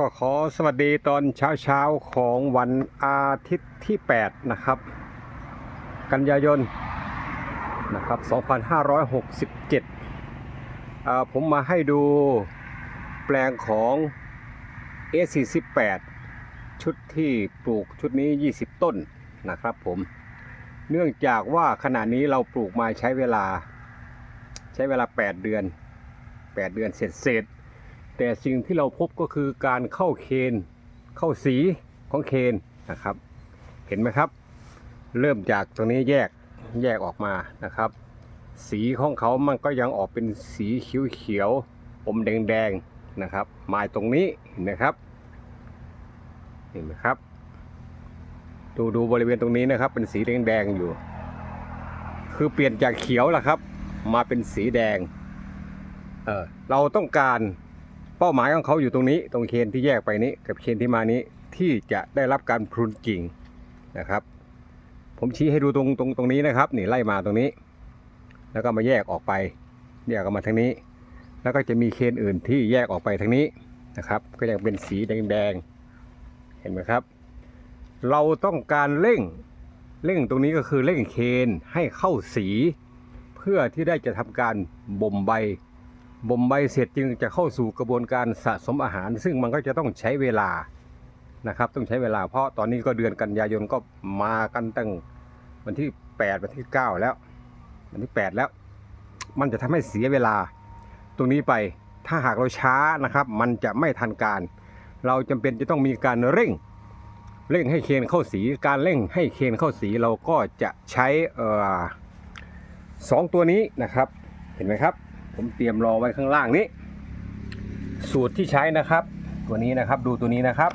ก็ขอสวัสดีตอนเช้าเช้าๆของวันอาทิตย์ที่ 8 นะครับ กันยายนนะครับ 2567อ่าผมมาให้ดูแปลงของ A48 ชุดที่ปลูกชุดนี้ 20 ต้นนะครับผม เนื่องจากว่าขณะนี้เราปลูกมาใช้เวลา ใช้เวลา 8 เดือน 8 เดือนเสร็จเสร็จ แต่สิ่งที่เราพบก็คือการเข้าเคนเข้าสีของเคนนะครับ เห็นไหมครับ เริ่มจากตรงนี้แยกแยกออกมานะครับ สีของเขามันก็ยังออกเป็นสีเขียวเขียวอมแดงๆนะครับมาตรงนี้เห็นไหมครับเห็นไหมครับ ดูดูบริเวณตรงนี้นะครับ เป็นสีแดงๆอยู่ คือเปลี่ยนจากเขียวล่ะครับ มาเป็นสีแดงเออเราต้องการ เป้าหมายของเขาอยู่ตรงนี้ ตรงเคนที่แยกไปนี้ กับเคนที่มานี้ที่จะได้รับการพรุนกิ่งนะครับ ผมชี้ให้ดูตรงตรงตรงนี้นะครับ นี่ไล่มาตรงนี้ แล้วก็มาแยกออกไปแยกออกมาทางนี้ แล้วก็จะมีเคนอื่นที่แยกออกไปทางนี้นะครับ ก็ยังเป็นสีแดงๆเห็นไหมครับ เราต้องการเร่งเร่งตรงนี้ก็คือเร่งเคนให้เข้าสี เพื่อที่ได้จะทำการบ่มใบ บ่มใบเสร็จจึงจะเข้าสู่กระบวนการสะสมอาหาร ซึ่งมันก็จะต้องใช้เวลานะครับต้องใช้เวลาเพราะตอนนี้ก็เดือนกันยายนก็มากันตั้งวันที่ 8 วันที่ 9 แล้ว วันที่ 8 แล้ว มันจะทำให้เสียเวลา ตรงนี้ไปถ้าหากเราช้านะครับ มันจะไม่ทันการ เราจำเป็นจะต้องมีการเร่งเร่งให้เคนเข้าสีการเร่งให้เคนเข้าสีเราก็จะใช้สองตัวนี้นะครับ เห็นไหมครับ ผมเตรียมรอไว้ข้างล่างนี้ สูตรที่ใช้นะครับ ตัวนี้นะครับดูตัวนี้นะครับ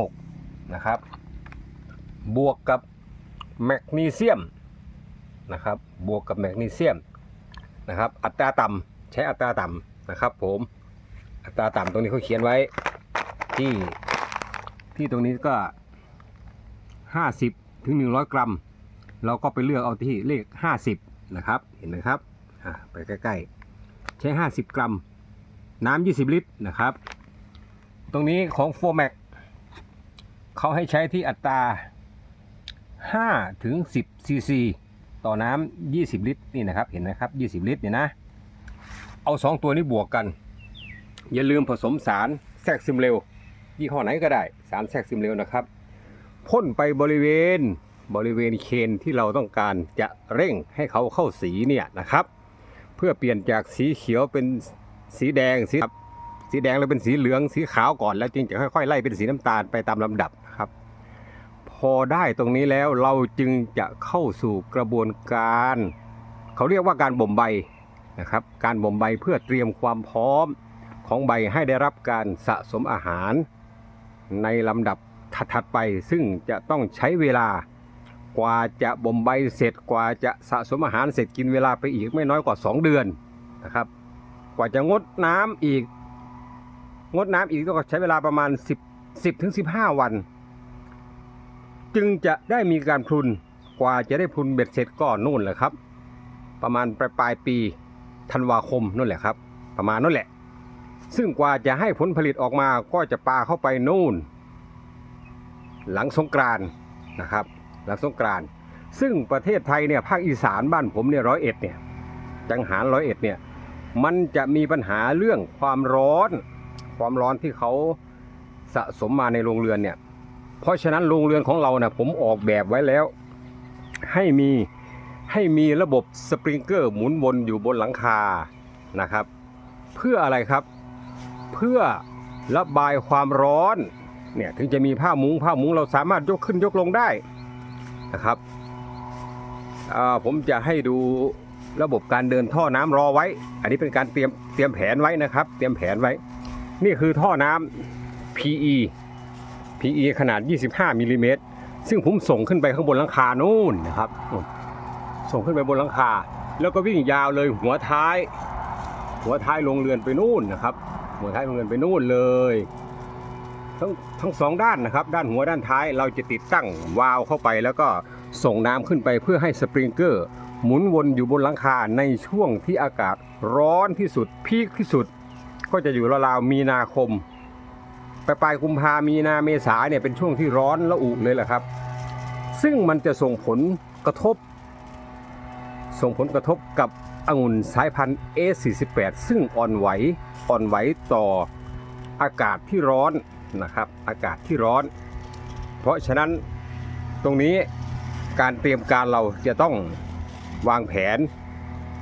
13046 นะครับ บวกกับแมกนีเซียมนะครับ บวกกับแมกนีเซียมนะครับ อัตราต่ำใช้อัตราต่ำนะครับผมอัตราต่ำตรงนี้เขาเขียนไว้ที่ที่ตรงนี้ก็ 50 ถึง 100 กรัม เราก็ไปเลือกเอาที่เลข 50 นะครับ เห็นไหมครับไปใกล้ๆ ใช้ 50 กรัม น้ำ20 ลิตรนะครับ ตรงนี้ของโฟแมกเขาให้ใช้ที่อัตรา 5 ถึง 10 ซีซี ต่อน้ำ20 ลิตร นี่นะครับ เห็นไหมครับ 20 ลิตรเนี่ยนะ เอา 2 ตัวนี้บวกกัน อย่าลืมผสมสารแทรกซึมเร็ว ยี่ห้อไหนก็ได้ สารแทรกซึมเร็วนะครับ พ่นไปบริเวณ บริเวณเคนที่เราต้องการจะเร่งให้เขาเข้าสีเนี่ยนะครับ เพื่อเปลี่ยนจากสีเขียวเป็นสีแดงสีสีแดงแล้วเป็นสีเหลืองสีขาวก่อนแล้วจึงจะค่อยๆไล่เป็นสีน้ำตาลไปตามลำดับนะครับ พอได้ตรงนี้แล้วเราจึงจะเข้าสู่กระบวนการ เขาเรียกว่าการบ่มใบนะครับ การบ่มใบเพื่อเตรียมความพร้อมของใบให้ได้รับการสะสมอาหาร ในลำดับถัดๆไปซึ่งจะต้องใช้เวลา กว่าจะบ่มใบเสร็จกว่าจะสะสมอาหารเสร็จกินเวลาไปอีกไม่น้อยกว่า 2 เดือนนะครับ กว่าจะงดน้ำอีก งดน้ำอีกก็ใช้เวลาประมาณ 10 10ถึง15 วัน จึงจะได้มีการพุนกว่าจะได้พรุนเบ็ดเสร็จก็นู่นแหละครับ ประมาณปลายปลายปีธันวาคมนู่นแหละครับ ประมาณนั่นแหละ ซึ่งกว่าจะให้ผลผลิตออกมาก็จะปาเข้าไปนู่น หลังสงกรานนะครับ หลังสงกรานต์ซึ่งประเทศไทยเนี่ยภาคอีสานบ้านผมเนี่ยร้อยเอ็ดเนี่ยจังหารร้อยเอ็ดเนี่ยมันจะมีปัญหาเรื่องความร้อน ความร้อนที่เขาสะสมมาในโรงเรือนเนี่ยเพราะฉะนั้นโรงเรือนของเรานะผมออกแบบไว้แล้ว ให้มีให้มีระบบสปริงเกอร์หมุนวนอยู่บนหลังคานะครับ เพื่ออะไรครับ เพื่อระบายความร้อนเนี่ยถึงจะมีผ้ามุ้งผ้ามุ้งเราสามารถยกขึ้นยกลงได้ นะครับผมจะให้ดูระบบการเดินท่อน้ำรอไว้ อันนี้เป็นการเตรียมเตรียมแผนไว้นะครับ เตรียมแผนไว้ นี่คือท่อน้ำ PE PE ขนาด 25มิลลิเมตรซึ่งผมส่งขึ้นไปข้างบนหลังคานู่นนะครับ ส่งขึ้นไปบนหลังคา แล้วก็วิ่งยาวเลยหัวท้าย หัวท้ายลงเรือนไปนู่นนะครับ หัวท้ายลงเรือนไปนู่นเลย ทั้งทั้งสองด้านนะครับ ด้านหัวด้านท้ายเราจะติดตั้งวาล์วเข้าไป แล้วก็ส่งน้ำขึ้นไปเพื่อให้สปริงเกอร์หมุนวนอยู่บนหลังคาในช่วงที่อากาศร้อนที่สุดพีคที่สุด ก็จะอยู่ราวๆมีนาคมปลายปลายกุมภามีนาเมษาเนี่ยเป็นช่วงที่ร้อนและอุเลยแหละครับ ซึ่งมันจะส่งผลกระทบ ส่งผลกระทบกับองุ่นสายพันธุ์ A48 ซึ่งอ่อนไหวอ่อนไหวต่ออากาศที่ร้อน นะครับ อากาศที่ร้อน เพราะฉะนั้นตรงนี้การเตรียมการเราจะต้องวางแผน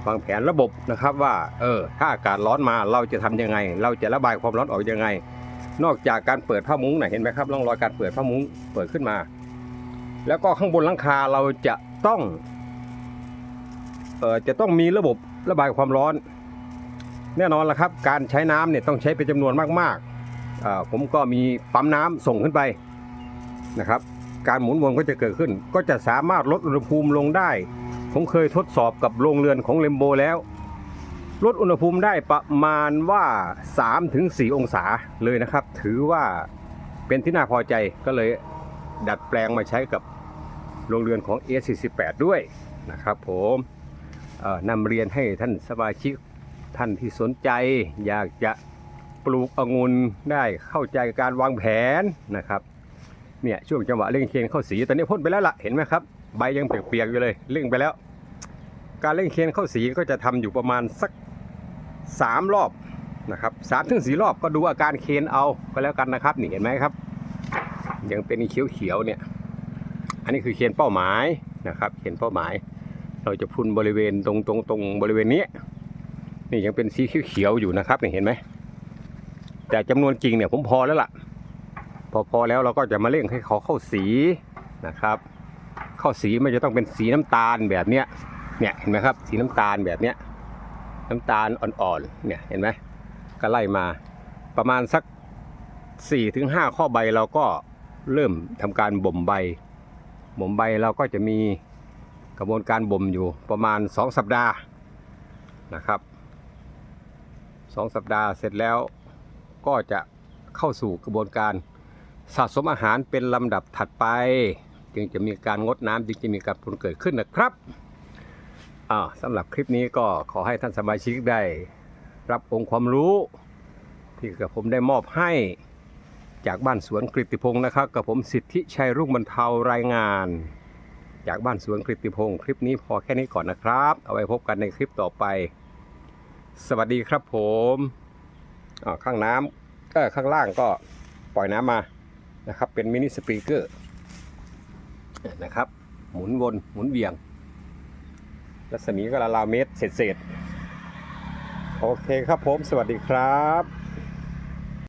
วางแผนระบบนะครับว่าเออถ้าอากาศร้อนมาเราจะทำยังไง เราจะระบายความร้อนออกยังไง นอกจากการเปิดผ้ามุ้งนะเห็นไหมครับร่องรอยการเปิดผ้ามุ้งเปิดขึ้นมา แล้วก็ข้างบนหลังคาเราจะต้องเออจะต้องมีระบบระบายความร้อน แน่นอนละครับ การใช้น้ำเนี่ยต้องใช้เป็นจำนวนมากๆ ผมก็มีปั๊มน้ำส่งขึ้นไปนะครับ การหมุนวนก็จะเกิดขึ้น ก็จะสามารถลดอุณหภูมิลงได้ ผมเคยทดสอบกับโรงเรือนของเลมโบแล้ว ลดอุณหภูมิได้ประมาณว่า 3-4 องศาเลยนะครับ ถือว่าเป็นที่น่าพอใจก็เลยดัดแปลงมาใช้กับโรงเรือนของ A48 ด้วยนะครับผมนำเรียนให้ท่านสมาชิกท่านที่สนใจอยากจะ ปลูกองุ่นได้เข้าใจการวางแผนนะครับเนี่ยช่วงจังหวะเร่งเคนเข้าสีตอนนี้พ่นไปแล้วล่ะเห็นไหมครับใบยังเปียกๆอยู่เลยเร่งไปแล้ว การเร่งเคนเข้าสีก็จะทำอยู่ประมาณสักสามรอบนะครับสามถึงสี่รอบก็ดูอาการเคนเอาก็แล้วกันนะครับนี่เห็นไหมครับ ยังเป็นเขียวๆเนี่ย อันนี้คือเคนเป้าหมายนะครับเคนเป้าหมาย เราจะพุ่นบริเวณตรงตรงตรงบริเวณนี้ นี่ยังเป็นสีเขียวๆอยู่นะครับนี่เห็นไหม แต่จำนวนกิ่งเนี่ยผมพอแล้วล่ะ พอพอแล้วเราก็จะมาเร่งให้เขาเข้าสีนะครับ เข้าสีมันจะต้องเป็นสีน้ำตาลแบบเนี้ยเนี่ยเห็นไหมครับ สีน้ำตาลแบบเนี้ยน้ำตาลอ่อนๆเนี่ยเห็นไหมก็ไล่มาประมาณสัก4-5ถึงข้อใบเราก็เริ่มทำการบ่มใบ บ่มใบเราก็จะมีกระบวนการบ่มอยู่ประมาณ 2 สัปดาห์นะครับ 2 สัปดาห์เสร็จแล้ว ก็จะเข้าสู่กระบวนการสะสมอาหารเป็นลำดับถัดไป จึงจะมีการงดน้ำจึงจะมีการผลเกิดขึ้นนะครับอ่าสำหรับคลิปนี้ก็ขอให้ท่านสมาชิกได้รับองค์ความรู้ ที่กับผมได้มอบให้จากบ้านสวนกฤติพงศ์นะครับ กับผมสิทธิชัยรุ่งบรรเทารายงาน จากบ้านสวนกฤติพงศ์คลิปนี้พอแค่นี้ก่อนนะครับ เอาไว้พบกันในคลิปต่อไป สวัสดีครับผม ข้างน้ำเออข้างล่างก็ปล่อยน้ำมานะครับ เป็นมินิสปริงเกอร์นะครับ หมุนวนหมุนเวียง รัศมีก็ราวๆเมตรเศษๆโอเคครับผม สวัสดีครับ